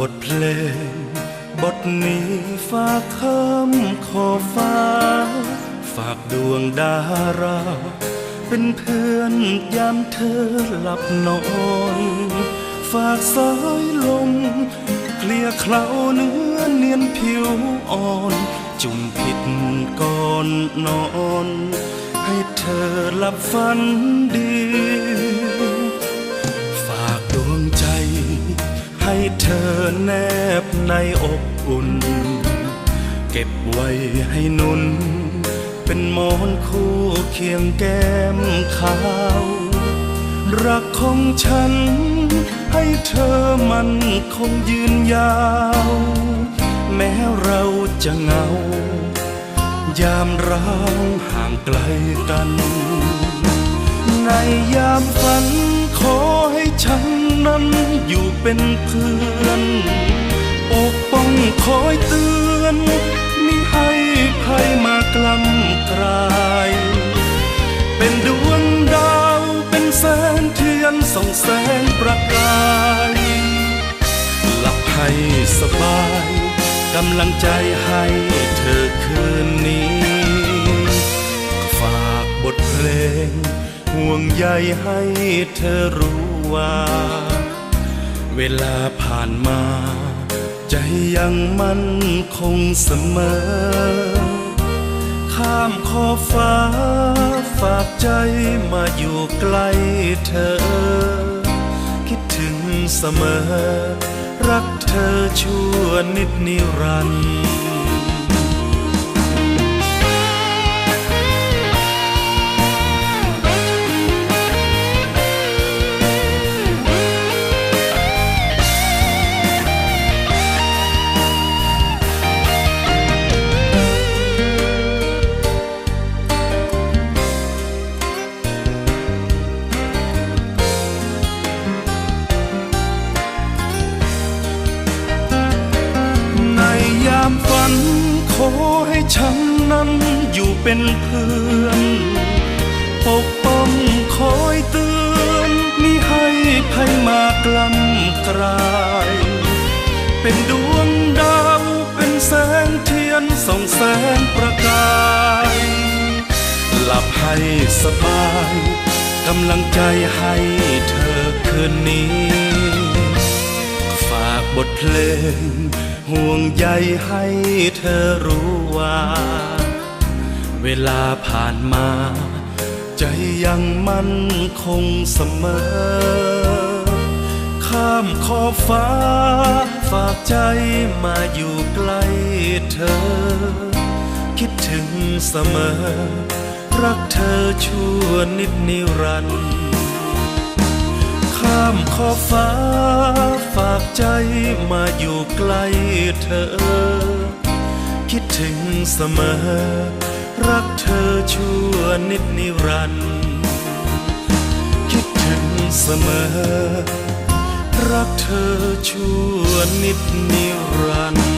บทเพลง บทนี้ฝากคำขอฟ้า ฝากดวงดารา เป็นเพื่อนยามเธอหลับนอน ฝากสายลมเกลี่ยเคล้าเนื้อเนียนผิวอ่อน จุ่มผิดก่อนนอน ให้เธอหลับฝันดี แนบในอบอุ่น เก็บไว้ให้นุ่น เป็นมอนคู่เคียงแก้มขาว รักของฉัน ให้เธอมันคงยืนยาว แม้เราจะเหงา ยามร้างห่างไกลกัน ในยามฝัน ขอให้ฉันนั้นอยู่เป็นเพื่อนปกป้องคอยเตือนมิให้ภัยมากล้ำกลาย เป็นดวงดาวเป็นแสงเทียนส่องแสงประกายหลับให้สบายกำลังใจให้เธอ ใยให้เธอรู้ว่า เวลาผ่านมา ใจยังมั่นคงเสมอ ข้ามขอบฟ้า ฝากใจมาอยู่ใกล้เธอ คิดถึงเสมอ รักเธอชั่วนิดนิรันดร์ ฉันนั้นอยู่เป็นเพื่อน ปกป้องคอยเตือนมิให้ภัยมากล้ำกลาย เป็นดวงดาวเป็นแสงเทียนส่องแสงประกายหลับให้สบายกำลังใจให้เธอคืนนี้ บทเพลงห่วงใยให้เธอรู้ว่า เวลาผ่านมา ใจยังมั่นคงเสมอ ข้ามขอบฟ้า ฝากใจมาอยู่ใกล้เธอ คิดถึงเสมอ รักเธอชั่วนิดนิรันดร์ามขอบฟ้า ฝากใจมาอยู่ใกล้เธอ คิดถึงเสมอ รักเธอชั่วนิดนิรันดร์คิดถึงเสมอ รักเธอชั่วนิดนิรันต์